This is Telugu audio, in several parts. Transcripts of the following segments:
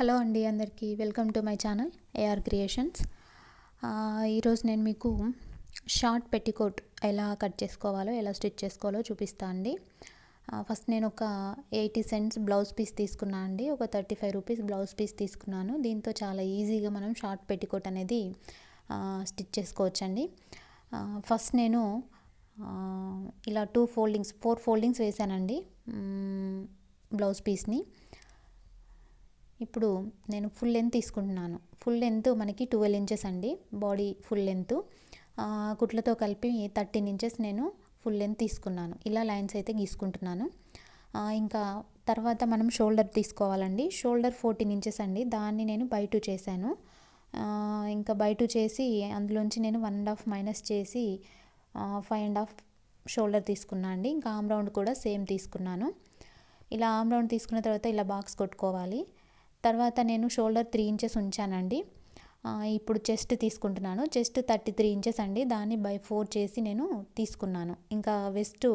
హలో అండి అందరికీ. Welcome to my channel AR creations ఈరోజు నేను మీకు షార్ట్ పెట్టికోట్ ఎలా కట్ చేసుకోవాలో ఎలా స్టిచ్ చేసుకోవాలో చూపిస్తా అండి. ఫస్ట్ నేను ఒక ఎయిటీ సెంట్స్ బ్లౌజ్ పీస్ తీసుకున్నా అండి. ఒక thirty five rupees blouse piece తీసుకున్నాను. దీంతో చాలా ఈజీగా మనం షార్ట్ పెట్టికోట్ అనేది స్టిచ్ చేసుకోవచ్చండి. ఫస్ట్ నేను ఇలా టూ ఫోల్డింగ్స్ ఫోర్ ఫోల్డింగ్స్ వేసానండి బ్లౌజ్ పీస్ని. ఇప్పుడు నేను ఫుల్ లెంత్ తీసుకుంటున్నాను. ఫుల్ లెంత్ మనకి ట్వెల్వ్ ఇంచెస్ అండి. బాడీ ఫుల్ లెంత్ కుట్లతో కలిపి థర్టీన్ ఇంచెస్ నేను ఫుల్ లెంత్ తీసుకున్నాను. ఇలా లైన్స్ అయితే గీసుకుంటున్నాను. ఇంకా తర్వాత మనం షోల్డర్ తీసుకోవాలండి. షోల్డర్ ఫోర్టీన్ ఇంచెస్ అండి. దాన్ని నేను బై టూ చేశాను ఇంకా బై టూ చేసి అందులోంచి నేను వన్ అండ్ హాఫ్ మైనస్ చేసి ఫైవ్ అండ్ హాఫ్ షోల్డర్ తీసుకున్నాను అండి. ఇంకా ఆమ్ రౌండ్ కూడా సేమ్ తీసుకున్నాను. ఇలా ఆమ్ రౌండ్ తీసుకున్న తర్వాత ఇలా బాక్స్ కొట్టుకోవాలి. తర్వాత నేను షోల్డర్ త్రీ ఇంచెస్ ఉంచానండి. ఇప్పుడు చెస్ట్ తీసుకుంటున్నాను. చెస్ట్ థర్టీ త్రీ ఇంచెస్ అండి. దాన్ని బై ఫోర్ చేసి నేను తీసుకున్నాను. ఇంకా వెస్ట్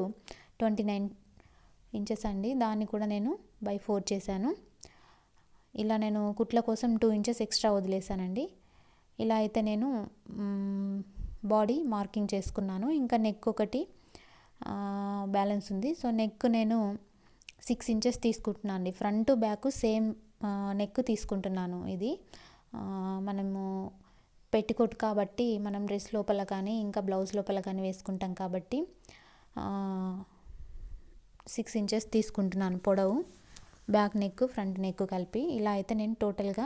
ట్వంటీ నైన్ ఇంచెస్ అండి. దాన్ని కూడా నేను బై ఫోర్ చేశాను. ఇలా నేను కుట్ల కోసం టూ ఇంచెస్ ఎక్స్ట్రా వదిలేసానండి ఇలా అయితే నేను బాడీ మార్కింగ్ చేసుకున్నాను. ఇంకా నెక్ ఒకటి బ్యాలెన్స్ ఉంది. సో నెక్ నేను సిక్స్ ఇంచెస్ తీసుకుంటున్నాను అండి ఫ్రంట్ బ్యాక్ సేమ్ నెక్ తీసుకుంటున్నాను ఇది. మనము పెట్టికోట్ కాబట్టి మనం డ్రెస్ లోపల కానీ ఇంకా బ్లౌజ్ లోపల కానీ వేసుకుంటాం కాబట్టి సిక్స్ ఇంచెస్ తీసుకుంటున్నాను పొడవు. బ్యాక్ నెక్ ఫ్రంట్ నెక్ కలిపి ఇలా అయితే నేను టోటల్గా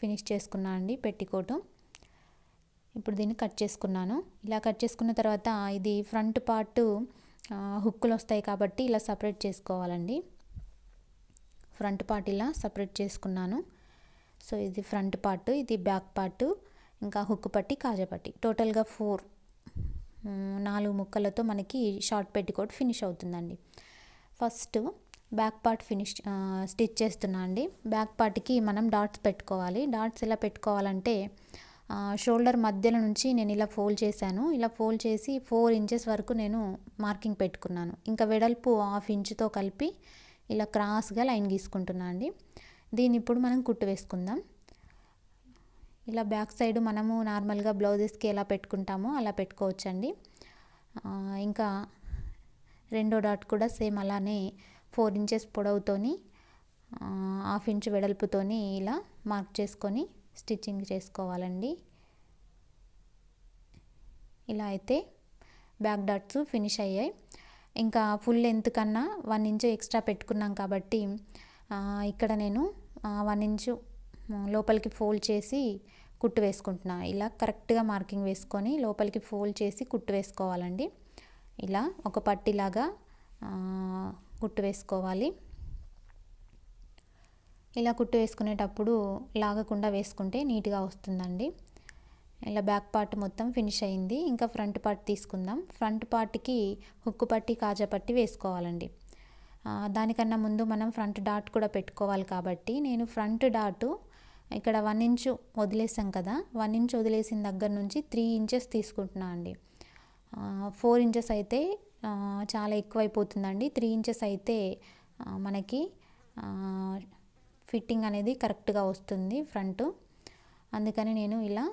ఫినిష్ చేసుకున్నాను అండి పెట్టికోటు ఇప్పుడు దీన్ని కట్ చేసుకున్నాను. ఇలా కట్ చేసుకున్న తర్వాత ఇది ఫ్రంట్ పార్ట్ హుక్కులు వస్తాయి కాబట్టి ఇలా సపరేట్ చేసుకోవాలండి. ఫ్రంట్ పార్ట్ ఇలా సపరేట్ చేసుకున్నాను. సో ఇది ఫ్రంట్ పార్ట్ ఇది బ్యాక్ పార్ట్ ఇంకా హుక్ పట్టి కాజపట్టి టోటల్గా ఫోర్ నాలుగు ముక్కలతో మనకి షార్ట్ పెట్టికోట్ ఫినిష్ అవుతుందండి. First back part finish stitch చేస్తున్నా అండి. బ్యాక్ పార్ట్కి మనం డాట్స్ పెట్టుకోవాలి. డాట్స్ ఎలా పెట్టుకోవాలంటే షోల్డర్ మధ్యలో నుంచి నేను ఇలా ఫోల్డ్ చేశాను. ఇలా ఫోల్డ్ చేసి ఫోర్ ఇంచెస్ వరకు నేను మార్కింగ్ పెట్టుకున్నాను. ఇంకా వెడల్పు హాఫ్ ఇంచుతో కలిపి ఇలా క్రాస్గా లైన్ గీసుకుంటున్నా అండి. దీన్ని ఇప్పుడు మనం కుట్టు వేసుకుందాం. ఇలా బ్యాక్ సైడ్ మనము నార్మల్గా బ్లౌజెస్కి ఎలా పెట్టుకుంటామో అలా పెట్టుకోవచ్చండి. ఇంకా రెండో డాట్ కూడా సేమ్ అలానే ఫోర్ ఇంచెస్ పొడవుతోని హాఫ్ ఇంచ్ వెడల్పుతోని ఇలా మార్క్ చేసుకొని స్టిచ్చింగ్ చేసుకోవాలండి. ఇలా అయితే బ్యాక్ డాట్స్ ఫినిష్ అయ్యాయి. ఇంకా ఫుల్ లెంత్ కన్నా వన్ ఇంచు ఎక్స్ట్రా పెట్టుకున్నాం కాబట్టి ఇక్కడ నేను వన్ ఇంచు లోపలికి ఫోల్డ్ చేసి కుట్టు వేసుకుంటున్నా. ఇలా కరెక్ట్గా మార్కింగ్ వేసుకొని లోపలికి ఫోల్డ్ చేసి కుట్టు వేసుకోవాలండి. ఇలా ఒక పట్టిలాగా కుట్టు వేసుకోవాలి. ఇలా కుట్టు వేసుకునేటప్పుడు లాగకుండా వేసుకుంటే నీట్గా వస్తుందండి. ఇలా బ్యాక్ పార్ట్ మొత్తం ఫినిష్ అయింది. ఇంకా ఫ్రంట్ పార్ట్ తీసుకుందాం. ఫ్రంట్ పార్ట్కి హుక్కు పట్టి కాజా పట్టి వేసుకోవాలండి. దానికన్నా ముందు మనం ఫ్రంట్ డాట్ కూడా పెట్టుకోవాలి కాబట్టి నేను ఫ్రంట్ డాటు ఇక్కడ వన్ ఇంచు వదిలేసాం కదా. వన్ ఇంచ్ వదిలేసిన దగ్గర నుంచి త్రీ ఇంచెస్ తీసుకుంటున్నా అండి. ఫోర్ ఇంచెస్ అయితే చాలా ఎక్కువైపోతుందండి. త్రీ ఇంచెస్ అయితే మనకి ఫిట్టింగ్ అనేది కరెక్ట్గా వస్తుంది ఫ్రంట్. అందుకని నేను ఇలా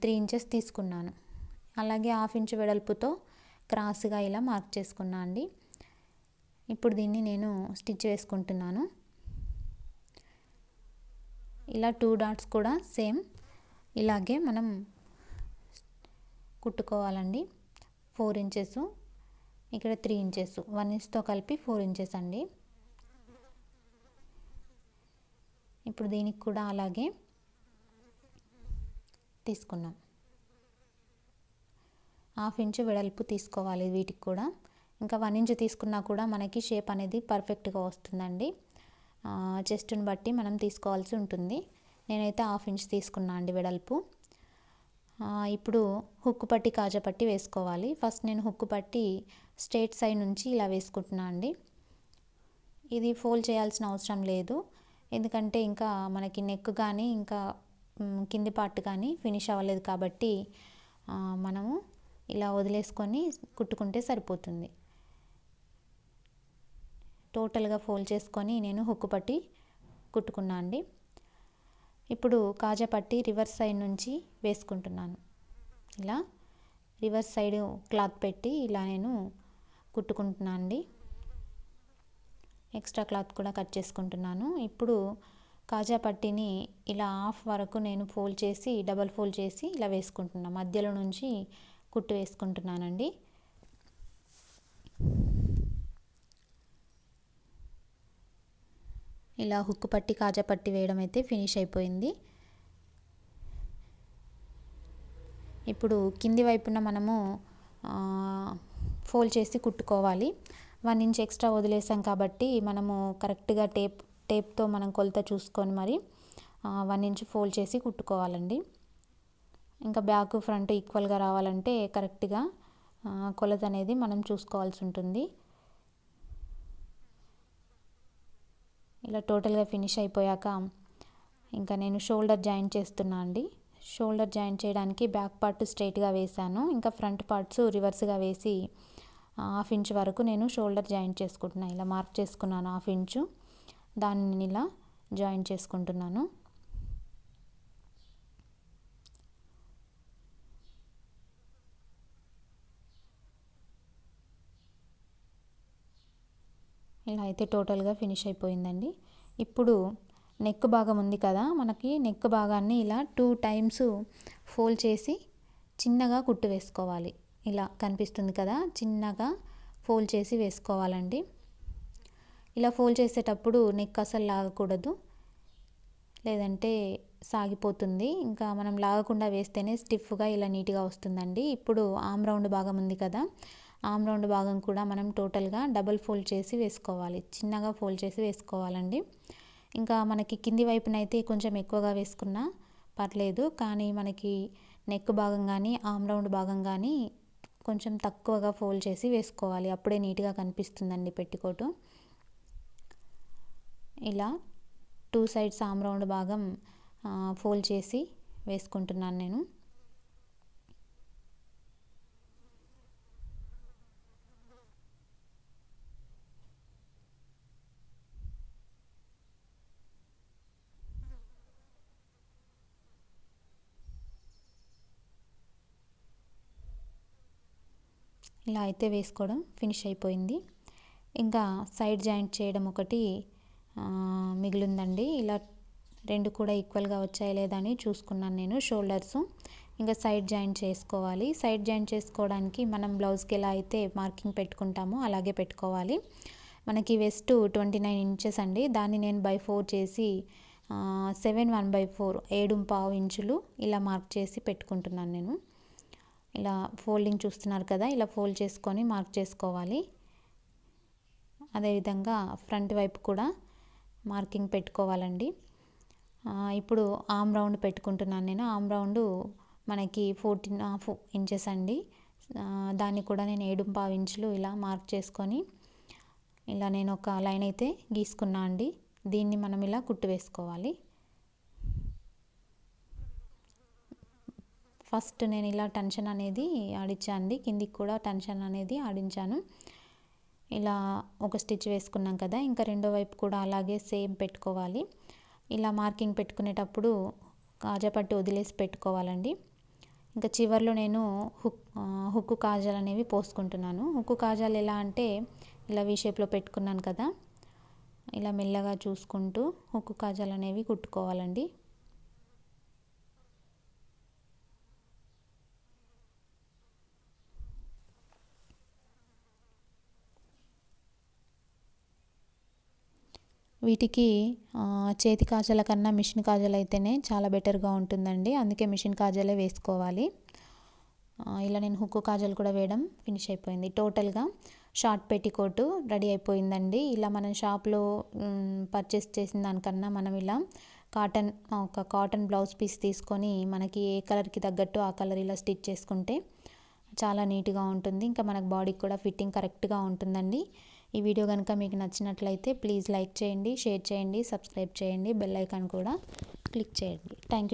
త్రీ ఇంచెస్ తీసుకున్నాను. అలాగే హాఫ్ ఇంచ్ వెడల్పుతో క్రాస్గా ఇలా మార్క్ చేసుకున్నా అండి. ఇప్పుడు దీన్ని నేను స్టిచ్ వేసుకుంటున్నాను. ఇలా టూ డాట్స్ కూడా సేమ్ ఇలాగే మనం కుట్టుకోవాలండి. ఫోర్ ఇంచెస్ ఇక్కడ త్రీ ఇంచెస్ వన్ ఇంచ్తో కలిపి ఫోర్ ఇంచెస్ అండి. ఇప్పుడు దీనికి కూడా అలాగే తీసుకున్నాం. హాఫ్ ఇంచు వెడల్పు తీసుకోవాలి వీటికి కూడా. ఇంకా వన్ ఇంచు తీసుకున్నా కూడా మనకి షేప్ అనేది పర్ఫెక్ట్గా వస్తుందండి. చెస్ట్ని బట్టి మనం తీసుకోవాల్సి ఉంటుంది. నేనైతే హాఫ్ ఇంచ్ తీసుకున్నా అండి వెడల్పు. ఇప్పుడు హుక్కు పట్టి కాజా పట్టి వేసుకోవాలి. ఫస్ట్ నేను హుక్కు పట్టి స్ట్రేట్ సైడ్ నుంచి ఇలా వేసుకుంటున్నా అండి. ఇది ఫోల్డ్ చేయాల్సిన అవసరం లేదు. ఎందుకంటే ఇంకా మనకి నెక్ కానీ ఇంకా కింది పార్ట్ కానీ ఫినిష్ అవ్వలేదు కాబట్టి మనము ఇలా వదిలేసుకొని కుట్టుకుంటే సరిపోతుంది. టోటల్గా ఫోల్డ్ చేసుకొని నేను హుక్కు పట్టి కుట్టుకున్నా అండి. ఇప్పుడు కాజా పట్టి రివర్స్ సైడ్ నుంచి వేసుకుంటున్నాను. ఇలా రివర్స్ సైడ్ క్లాత్ పెట్టి ఇలా నేను కుట్టుకుంటున్నాను అండి. ఎక్స్ట్రా క్లాత్ కూడా కట్ చేసుకుంటున్నాను. ఇప్పుడు కాజా పట్టిని ఇలా హాఫ్ వరకు నేను ఫోల్డ్ చేసి డబల్ ఫోల్డ్ చేసి ఇలా వేసుకుంటున్నాను మధ్యలో నుంచి కుట్టు వేసుకుంటున్నానండి. ఇలా హుక్కు పట్టి కాజా పట్టి వేయడం అయితే ఫినిష్ అయిపోయింది. ఇప్పుడు కింది వైపున మనము ఫోల్డ్ చేసి కుట్టుకోవాలి. వన్ ఇంచ్ ఎక్స్ట్రా వదిలేసాం కాబట్టి మనము కరెక్ట్గా టేప్ టేప్తో మనం కొలత చూసుకొని మరి వన్ ఇంచ్ ఫోల్డ్ చేసి కుట్టుకోవాలండి. ఇంకా బ్యాక్ ఫ్రంట్ ఈక్వల్గా రావాలంటే కరెక్ట్గా కొలత అనేది మనం చూసుకోవాల్సి ఉంటుంది. ఇలా టోటల్గా ఫినిష్ అయిపోయాక ఇంకా నేను షోల్డర్ జాయిన్ చేస్తున్నా అండి. షోల్డర్ జాయిన్ చేయడానికి బ్యాక్ పార్ట్ స్ట్రైట్గా వేసాను ఇంకా ఫ్రంట్ పార్ట్స్ రివర్స్గా వేసి హాఫ్ ఇంచ్ వరకు నేను షోల్డర్ జాయిన్ చేసుకుంటున్నాను ఇలా మార్క్ చేసుకున్నాను హాఫ్ ఇంచు. దాన్ని ఇలా జాయిన్ చేసుకుంటున్నాను. ఇలా అయితే టోటల్గా ఫినిష్ అయిపోయిందండి. ఇప్పుడు నెక్ భాగం ఉంది కదా మనకి నెక్ భాగాన్ని ఇలా టూ టైమ్స్ ఫోల్డ్ చేసి చిన్నగా కుట్టు వేసుకోవాలి. ఇలా కనిపిస్తుంది కదా చిన్నగా ఫోల్డ్ చేసి వేసుకోవాలండి. ఇలా ఫోల్డ్ చేసేటప్పుడు నెక్ అసలు లాగకూడదు. లేదంటే సాగిపోతుంది. ఇంకా మనం లాగకుండా వేస్తేనే స్టిఫ్గా ఇలా నీట్గా వస్తుందండి. ఇప్పుడు ఆమ్ రౌండ్ భాగం ఉంది కదా. ఆమ్ రౌండ్ భాగం కూడా మనం టోటల్గా డబుల్ ఫోల్డ్ చేసి వేసుకోవాలి. చిన్నగా ఫోల్డ్ చేసి వేసుకోవాలండి. ఇంకా మనకి కింది వైపున అయితే కొంచెం ఎక్కువగా వేసుకున్నా పర్లేదు. కానీ మనకి నెక్ భాగం కానీ ఆమ్ రౌండ్ భాగం కానీ కొంచెం తక్కువగా ఫోల్డ్ చేసి వేసుకోవాలి. అప్పుడే నీట్గా కనిపిస్తుందండి పెట్టికోటు ఇలా టూ సైడ్స్ ఆమ్ రౌండ్ భాగం ఫోల్డ్ చేసి వేసుకుంటున్నాను నేను. ఇలా అయితే వేసుకోవడం ఫినిష్ అయిపోయింది. ఇంకా సైడ్ జాయింట్ చేయడం ఒకటి మిగిలిందండి. ఇలా రెండు కూడా ఈక్వల్గా వచ్చాయి లేదని అని చూసుకున్నాను నేను షోల్డర్స్. ఇంకా సైడ్ జాయింట్ చేసుకోవాలి. సైడ్ జాయింట్ చేసుకోవడానికి మనం బ్లౌజ్కి ఎలా అయితే మార్కింగ్ పెట్టుకుంటామో అలాగే పెట్టుకోవాలి. మనకి వెస్ట్ ట్వంటీ నైన్ ఇంచెస్ అండి. దాన్ని నేను బై ఫోర్ చేసి సెవెన్ వన్ బై ఫోర్ ఏడు పావు ఇంచులు ఇలా మార్క్ చేసి పెట్టుకుంటున్నాను నేను. ఇలా ఫోల్డింగ్ చూస్తున్నారు కదా ఇలా ఫోల్డ్ చేసుకొని మార్క్ చేసుకోవాలి. అదేవిధంగా ఫ్రంట్ వైపు కూడా మార్కింగ్ పెట్టుకోవాలండి. ఇప్పుడు ఆమ్ రౌండ్ పెట్టుకుంటున్నాను నేను. ఆమ్ రౌండ్ మనకి ఫోర్టీన్ హాఫ్ ఇంచెస్ అండి. దాన్ని కూడా నేను ఏడు పావు ఇంచులు ఇలా మార్క్ చేసుకొని ఇలా నేను ఒక లైన్ అయితే గీసుకున్నా అండి. దీన్ని మనం ఇలా కుట్టు వేసుకోవాలి. ఫస్ట్ నేను ఇలా టెన్షన్ అనేది ఆడించాను కిందికి కూడా టెన్షన్ అనేది ఆడించాను. ఇలా ఒక స్టిచ్ వేసుకున్నాం కదా ఇంకా రెండో వైపు కూడా అలాగే సేమ్ పెట్టుకోవాలి. ఇలా మార్కింగ్ పెట్టుకునేటప్పుడు కాజాపట్టి వదిలేసి పెట్టుకోవాలండి. ఇంకా చివరిలో నేను హుక్ హుక్కు కాజాలు అనేవి పోసుకుంటున్నాను. హుక్కు కాజాలు ఎలా అంటే ఇలా వీ షేప్లో పెట్టుకున్నాను కదా ఇలా మెల్లగా చూసుకుంటూ హుక్కు కాజాలు అనేవి కుట్టుకోవాలండి. వీటికి చేతి కాజాల కన్నా మిషన్ కాజల్ అయితేనే చాలా బెటర్గా ఉంటుందండి. అందుకే మిషన్ కాజలే వేసుకోవాలి. ఇలా నేను హుక్కు కాజాలు కూడా వేయడం ఫినిష్ అయిపోయింది. టోటల్గా షార్ట్ పెట్టికోటు రెడీ అయిపోయిందండి. ఇలా మనం షాప్లో పర్చేస్ చేసిన దానికన్నా మనం ఇలా కాటన్ ఒక కాటన్ బ్లౌజ్ పీస్ తీసుకొని మనకి ఏ కలర్కి తగ్గట్టు ఆ కలర్ ఇలా స్టిచ్ చేసుకుంటే చాలా నీట్గా ఉంటుంది. ఇంకా మనకు బాడీకి కూడా ఫిట్టింగ్ కరెక్ట్గా ఉంటుందండి. ఈ వీడియో కనుక మీకు నచ్చినట్లయితే ప్లీజ్ లైక్ చేయండి షేర్ చేయండి సబ్స్క్రైబ్ చేయండి బెల్ ఐకాన్ కూడా క్లిక్ చేయండి. Thank you